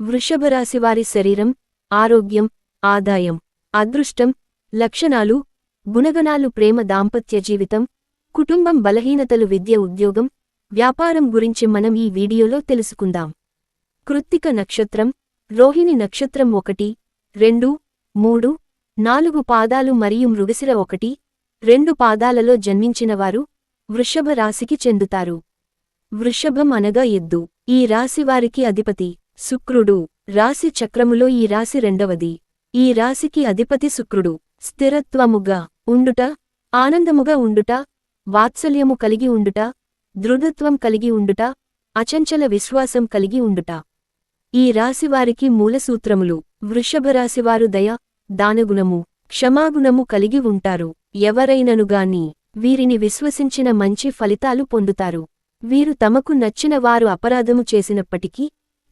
వృషభరాశివారి శరీరం ఆరోగ్యం ఆదాయం అదృష్టం లక్షణాలు గుణగణాలు ప్రేమ దాంపత్య జీవితం కుటుంబం బలహీనతలు విద్య ఉద్యోగం వ్యాపారం గురించి మనం ఈ వీడియోలో తెలుసుకుందాం. కృత్తిక నక్షత్రం రోహిణి నక్షత్రం ఒకటి రెండు మూడు నాలుగు పాదాలు మరియు మృగశిర ఒకటి రెండు పాదాలలో జన్మించినవారు వృషభ రాశికి చెందుతారు. వృషభం అనగా ఎద్దు. ఈ రాశివారికి అధిపతి. శుక్రుడు రాశి చక్రములో ఈ రాశి రెండవది. ఈ రాశికి అధిపతి శుక్రుడు స్థిరత్వముగా ఉండుట ఆనందముగా ఉండుట వాత్సల్యము కలిగి ఉండుట దృఢత్వం కలిగి ఉండుట అచంచల విశ్వాసం కలిగి ఉండుట. ఈ రాశివారికి మూలసూత్రములు వృషభరాశివారు దయ దానగుణము క్షమాగుణము కలిగి ఉంటారు. ఎవరైననుగాని వీరిని విశ్వసించిన మంచి ఫలితాలు పొందుతారు. వీరు తమకు నచ్చిన వారు అపరాధము చేసినప్పటికీ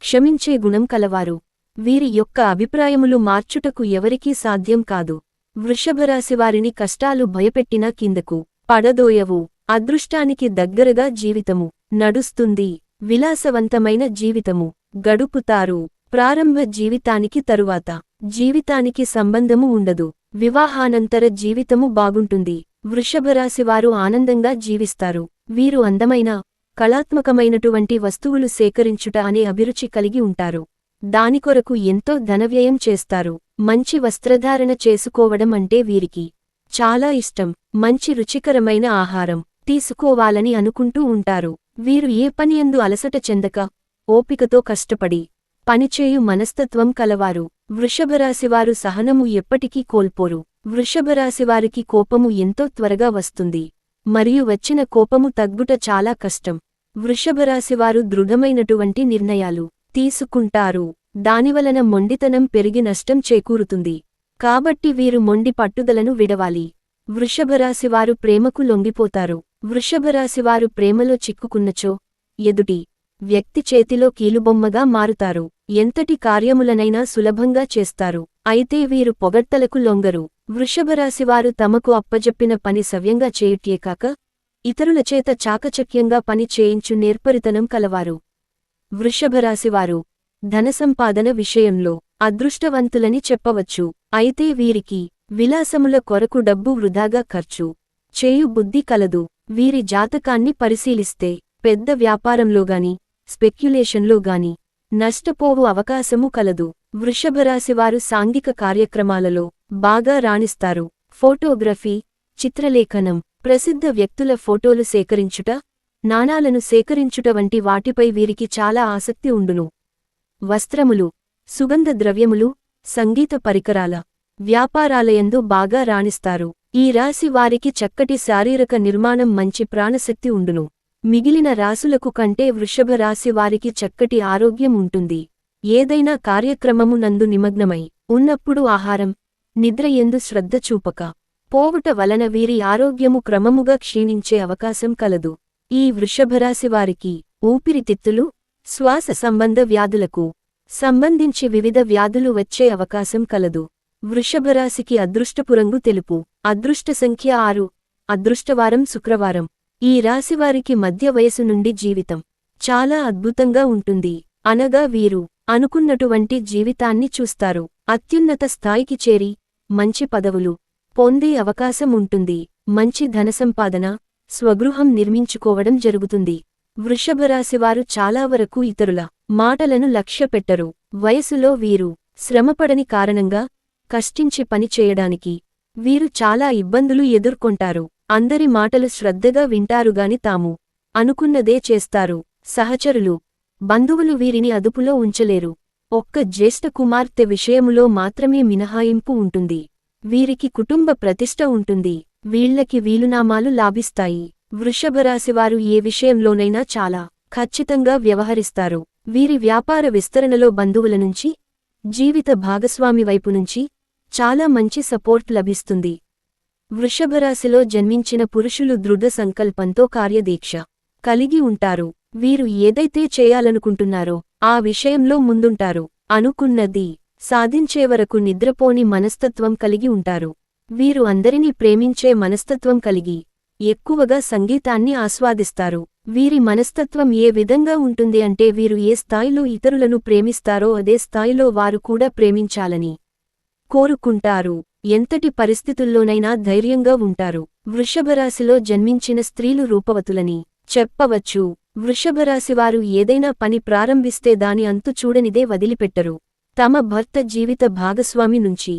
క్షమించే గుణం కలవారు. వీరి యొక్క అభిప్రాయములు మార్చుటకు ఎవరికీ సాధ్యం కాదు. వృషభరాశివారిని కష్టాలు భయపెట్టినా కిందకు పడదోయవు. అదృష్టానికి దగ్గరగా జీవితము నడుస్తుంది. విలాసవంతమైన జీవితము గడుపుతారు. ప్రారంభ జీవితానికి తరువాత జీవితానికి సంబంధము ఉండదు. వివాహానంతర జీవితము బాగుంటుంది. వృషభరాశివారు ఆనందంగా జీవిస్తారు. వీరు అందమైన కళాత్మకమైనటువంటి వస్తువులు సేకరించుట అనే అభిరుచి కలిగి ఉంటారు. దానికొరకు ఎంతో ధనవ్యయం చేస్తారు. మంచి వస్త్రధారణ చేసుకోవడం అంటే వీరికి చాలా ఇష్టం. మంచి రుచికరమైన ఆహారం తీసుకోవాలని అనుకుంటూ ఉంటారు. వీరు ఏ పనియందు అలసట చెందక ఓపికతో కష్టపడి పనిచేయు మనస్తత్వం కలవారు. వృషభరాశివారు సహనము ఎప్పటికీ కోల్పోరు. వృషభరాశివారికి కోపము ఎంతో త్వరగా వస్తుంది. మరియు వచ్చిన కోపము తగ్గుట చాలా కష్టం. వృషభరాశివారు దృఢమైనటువంటి నిర్ణయాలు తీసుకుంటారు. దానివలన మొండితనం పెరిగి నష్టం చేకూరుతుంది. కాబట్టి వీరు మొండి పట్టుదలను విడవాలి. వృషభరాశివారు ప్రేమకు లొంగిపోతారు. వృషభరాశివారు ప్రేమలో చిక్కుకున్నచో ఎదుటి వ్యక్తి చేతిలో కీలుబొమ్మగా మారుతారు. ఎంతటి కార్యములనైనా సులభంగా చేస్తారు. అయితే వీరు పొగడ్తలకు లొంగరు. వృషభరాశివారు తమకు అప్పజెప్పిన పని సవ్యంగా చేయుట్యేకాక ఇతరులచేత చాకచక్యంగా పని చేయించు నేర్పరితనం కలవారు. వృషభరాశివారు ధనసంపాదన విషయంలో అదృష్టవంతులని చెప్పవచ్చు. అయితే వీరికి విలాసముల కొరకు డబ్బు వృధాగా ఖర్చు. చేయు బుద్ధి కలదు. వీరి జాతకాన్ని పరిశీలిస్తే పెద్ద వ్యాపారంలోగాని స్పెక్యులేషన్లోగాని నష్టపోవు అవకాశము కలదు. వృషభరాశివారు సాంఘిక కార్యక్రమాలలో బాగా రాణిస్తారు. ఫోటోగ్రఫీ చిత్రలేఖనం ప్రసిద్ధ వ్యక్తుల ఫోటోలు సేకరించుట నాణాలను సేకరించుట వంటి వాటిపై వీరికి చాలా ఆసక్తి ఉండును. వస్త్రములు సుగంధ ద్రవ్యములు సంగీత పరికరాల వ్యాపారాలయందు బాగా రాణిస్తారు. ఈ రాశి వారికి చక్కటి శారీరక నిర్మాణం మంచి ప్రాణశక్తి ఉండును. మిగిలిన రాసులకు కంటే వృషభ రాశి వారికి చక్కటి ఆరోగ్యం ఉంటుంది. ఏదైనా కార్యక్రమము నందు నిమగ్నమై ఉన్నప్పుడు ఆహారం నిద్ర ఎందు శ్రద్ధ చూపక. పోవుట వలన వీరి ఆరోగ్యము క్రమముగా క్షీణించే అవకాశం కలదు. ఈ వృషభరాశివారికి ఊపిరితిత్తులు శ్వాస సంబంధ వ్యాధులకు సంబంధించి వివిధ వ్యాధులు వచ్చే అవకాశం కలదు. వృషభరాశికి అదృష్టపురంగు తెలుపు. అదృష్ట సంఖ్య ఆరు. అదృష్టవారం శుక్రవారం. ఈ రాశివారికి మధ్య వయసు నుండి జీవితం చాలా అద్భుతంగా ఉంటుంది. అనగా వీరు అనుకున్నటువంటి జీవితాన్ని చూస్తారు. అత్యున్నత స్థాయికి చేరి మంచి పదవులు పొందే అవకాశం ఉంటుంది మంచి ధనసంపాదన స్వగృహం నిర్మించుకోవడం జరుగుతుంది. వృషభరాశివారు చాలా వరకు ఇతరుల మాటలను లక్ష్యపెట్టరు. వయసులో వీరు శ్రమపడని కారణంగా కష్టించి పని చేయడానికి వీరు చాలా ఇబ్బందులు ఎదుర్కొంటారు. అందరి మాటలు శ్రద్ధగా వింటారుగాని తాము అనుకున్నదే చేస్తారు. సహచరులు బంధువులు వీరిని అదుపులో ఉంచలేరు. ఒక్క జ్యేష్ఠ కుమార్తె విషయములో మాత్రమే మినహాయింపు ఉంటుంది. వీరికి కుటుంబ ప్రతిష్ట ఉంటుంది. వీళ్ళకి వీలునామాలు లాభిస్తాయి. వృషభరాశివారు ఏ విషయంలోనైనా చాలా ఖచ్చితంగా వ్యవహరిస్తారు. వీరి వ్యాపార విస్తరణలో బంధువుల నుంచి జీవిత భాగస్వామి వైపు నుంచి చాలా మంచి సపోర్ట్ లభిస్తుంది. వృషభరాశిలో జన్మించిన పురుషులు దృఢ సంకల్పంతో కార్యదీక్ష కలిగి ఉంటారు. వీరు ఏదైతే చేయాలనుకుంటున్నారో ఆ విషయంలో ముందుంటారు అనుకున్నది సాధించేవరకు నిద్రపోని మనస్తత్వం కలిగి ఉంటారు. వీరు అందరినీ ప్రేమించే మనస్తత్వం కలిగి ఎక్కువగా సంగీతాన్ని ఆస్వాదిస్తారు. వీరి మనస్తత్వం ఏ విధంగా ఉంటుంది అంటే వీరు ఏ స్థాయిలో ఇతరులను ప్రేమిస్తారో అదే స్థాయిలో వారు కూడా ప్రేమించాలని కోరుకుంటారు. ఎంతటి పరిస్థితుల్లోనైనా ధైర్యంగా ఉంటారు. వృషభరాశిలో జన్మించిన స్త్రీలు రూపవతులని చెప్పవచ్చు. వృషభరాశివారు ఏదైనా పని ప్రారంభిస్తే దాని అంతు చూడనిదే వదిలిపెట్టరు. తమ భర్త జీవిత భాగస్వామి నుంచి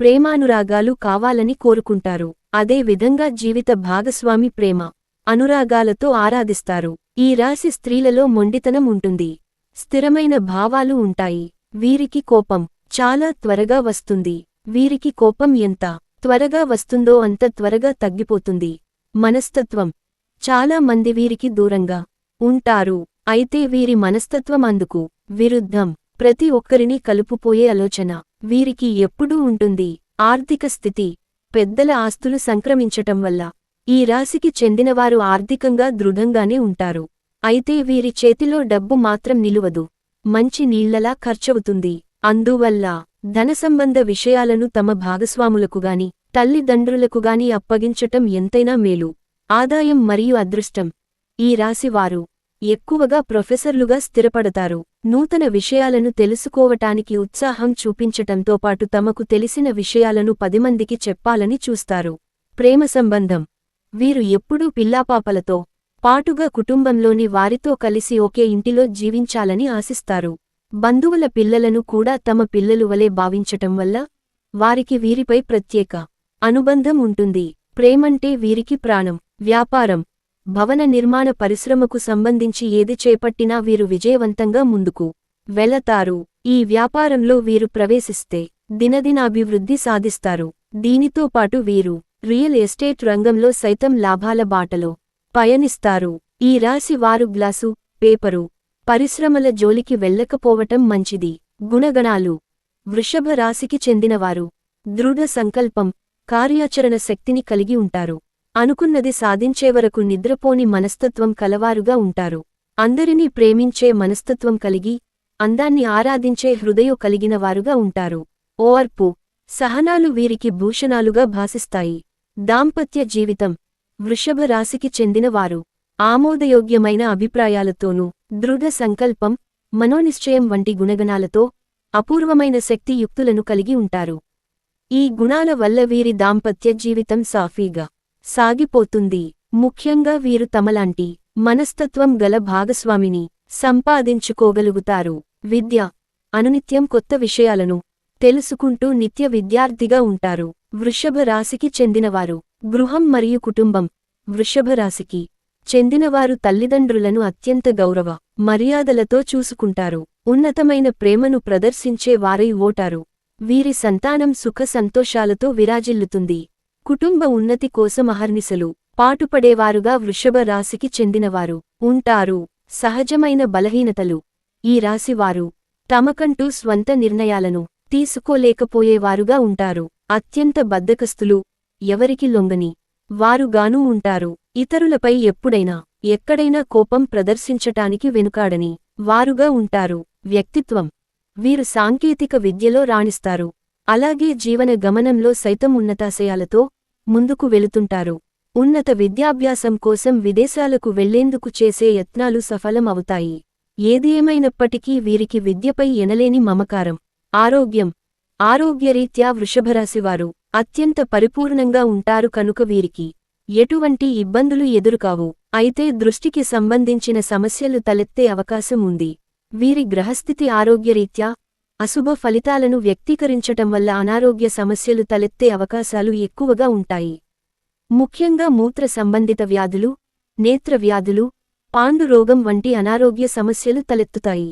ప్రేమానురాగాలు కావాలని కోరుకుంటారు. అదే విధంగా జీవిత భాగస్వామి ప్రేమ అనురాగాలతో ఆరాధిస్తారు. ఈ రాశి స్త్రీలలో మొండితనం ఉంటుంది. స్థిరమైన భావాలు ఉంటాయి. వీరికి కోపం చాలా త్వరగా వస్తుంది. వీరికి కోపం ఎంత త్వరగా వస్తుందో అంత త్వరగా తగ్గిపోతుంది. మనస్తత్వం చాలా మంది వీరికి దూరంగా ఉంటారు. అయితే వీరి మనస్తత్వం అందుకు విరుద్ధం. ప్రతి ఒక్కరిని కలుపుపోయే ఆలోచన వీరికి ఎప్పుడూ ఉంటుంది. ఆర్థిక స్థితి పెద్దల ఆస్తులు సంక్రమించటం వల్ల ఈ రాశికి చెందినవారు ఆర్థికంగా దృఢంగానే ఉంటారు. అయితే వీరి చేతిలో డబ్బు మాత్రం నిలువదు. మంచి నీళ్ళలా ఖర్చవుతుంది. అందువల్ల ధనసంబంధ విషయాలను తమ భాగస్వాములకుగాని తల్లిదండ్రులకుగాని అప్పగించటం ఎంతైనా మేలు. ఆదాయం మరియు అదృష్టం ఈ రాశివారు ఎక్కువగా ప్రొఫెసర్లుగా స్థిరపడతారు. నూతన విషయాలను తెలుసుకోవటానికి ఉత్సాహం చూపించటంతో పాటు తమకు తెలిసిన విషయాలను పదిమందికి చెప్పాలని చూస్తారు. ప్రేమ సంబంధం. వీరు ఎప్పుడూ పిల్లాపాపలతో పాటుగా కుటుంబంలోని వారితో కలిసి ఒకే ఇంటిలో జీవించాలని ఆశిస్తారు. బంధువుల పిల్లలను కూడా తమ పిల్లలు వలె భావించటం వల్ల వారికి వీరిపై ప్రత్యేక అనుబంధం ఉంటుంది. ప్రేమంటే వీరికి ప్రాణం. వ్యాపారం. భవన నిర్మాణ పరిశ్రమకు సంబంధించి ఏది చేపట్టినా వీరు విజయవంతంగా ముందుకు వెళతారు. ఈ వ్యాపారంలో వీరు ప్రవేశిస్తే దినదినాభివృద్ధి సాధిస్తారు. దీనితో పాటు వీరు రియల్ ఎస్టేట్ రంగంలో సైతం లాభాల బాటలో పయనిస్తారు. ఈ రాశి వారు గ్లాసు పేపరు పరిశ్రమల జోలికి వెళ్ళకపోవటం మంచిది. గుణగణాలు. వృషభ రాశికి చెందినవారు. దృఢ సంకల్పం కార్యాచరణ శక్తిని కలిగి ఉంటారు. అనుకున్నది సాధించేవరకు నిద్రపోని మనస్తత్వం కలవారుగా ఉంటారు. అందరినీ ప్రేమించే మనస్తత్వం కలిగి అందాన్ని ఆరాధించే హృదయం కలిగిన వారుగా ఉంటారు. ఓర్పు సహనాలు వీరికి భూషణాలుగా భాసిస్తాయి. దాంపత్య జీవితం వృషభ రాశికి చెందినవారు. ఆమోదయోగ్యమైన అభిప్రాయాలతోనూ దృఢ సంకల్పం మనోనిశ్చయం వంటి గుణగణాలతో అపూర్వమైన శక్తియుక్తులను కలిగి ఉంటారు. ఈ గుణాల వల్ల వీరి దాంపత్య జీవితం సాఫీగా సాగిపోతుంది. ముఖ్యంగా వీరు తమలాంటి మనస్తత్వం గల భాగస్వామిని సంపాదించుకోగలుగుతారు. విద్య అనునిత్యం కొత్త విషయాలను తెలుసుకుంటూ నిత్య విద్యార్థిగా ఉంటారు. వృషభ రాశికి చెందినవారు గృహం మరియు కుటుంబం. వృషభ రాశికి చెందినవారు తల్లిదండ్రులను అత్యంత గౌరవ మర్యాదలతో చూసుకుంటారు. ఉన్నతమైన ప్రేమను ప్రదర్శించే వారై ఓటారు. వీరి సంతానం సుఖ సంతోషాలతో విరాజిల్లుతుంది. కుటుంబ ఉన్నతి కోసం అహర్నిశలు పాటుపడేవారుగా వృషభ రాశికి చెందినవారు ఉంటారు. సహజమైన బలహీనతలు. ఈ రాశివారు తమకంటూ స్వంత నిర్ణయాలను తీసుకోలేకపోయేవారుగా ఉంటారు. అత్యంత బద్దకస్తులు ఎవరికి లొంగని వారుగానూ ఉంటారు. ఇతరులపై ఎప్పుడైనా ఎక్కడైనా కోపం ప్రదర్శించటానికి వెనుకాడని వారుగా ఉంటారు. వ్యక్తిత్వం వీరు సాంకేతిక విద్యలో రాణిస్తారు. అలాగే జీవన గమనంలో సైతం ఉన్నతాశయాలతో ముందుకు వెళుతుంటారు. ఉన్నత విద్యాభ్యాసం కోసం విదేశాలకు వెళ్ళేందుకు చేసే యత్నాలు సఫలం అవుతాయి ఏది ఏమైనప్పటికీ వీరికి విద్యపై ఎనలేని మమకారం ఆరోగ్యం. ఆరోగ్యరీత్యా వృషభరాశివారు అత్యంత పరిపూర్ణంగా ఉంటారు కనుక వీరికి ఎటువంటి ఇబ్బందులు ఎదురుకావు. అయితే దృష్టికి సంబంధించిన సమస్యలు తలెత్తే అవకాశం ఉంది. వీరి గ్రహస్థితి ఆరోగ్యరీత్యా అశుభ ఫలితాలను వ్యక్తీకరించటం వల్ల అనారోగ్య సమస్యలు తలెత్తే అవకాశాలు ఎక్కువగా ఉంటాయి. ముఖ్యంగా మూత్ర సంబంధిత వ్యాధులు నేత్ర వ్యాధులు పాండురోగం వంటి అనారోగ్య సమస్యలు తలెత్తుతాయి.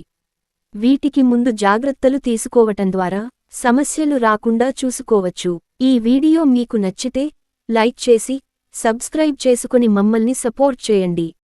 వీటికి ముందు జాగ్రత్తలు తీసుకోవటం ద్వారా సమస్యలు రాకుండా చూసుకోవచ్చు. ఈ వీడియో మీకు నచ్చితే లైక్ చేసి సబ్స్క్రైబ్ చేసుకుని మమ్మల్ని సపోర్ట్ చేయండి.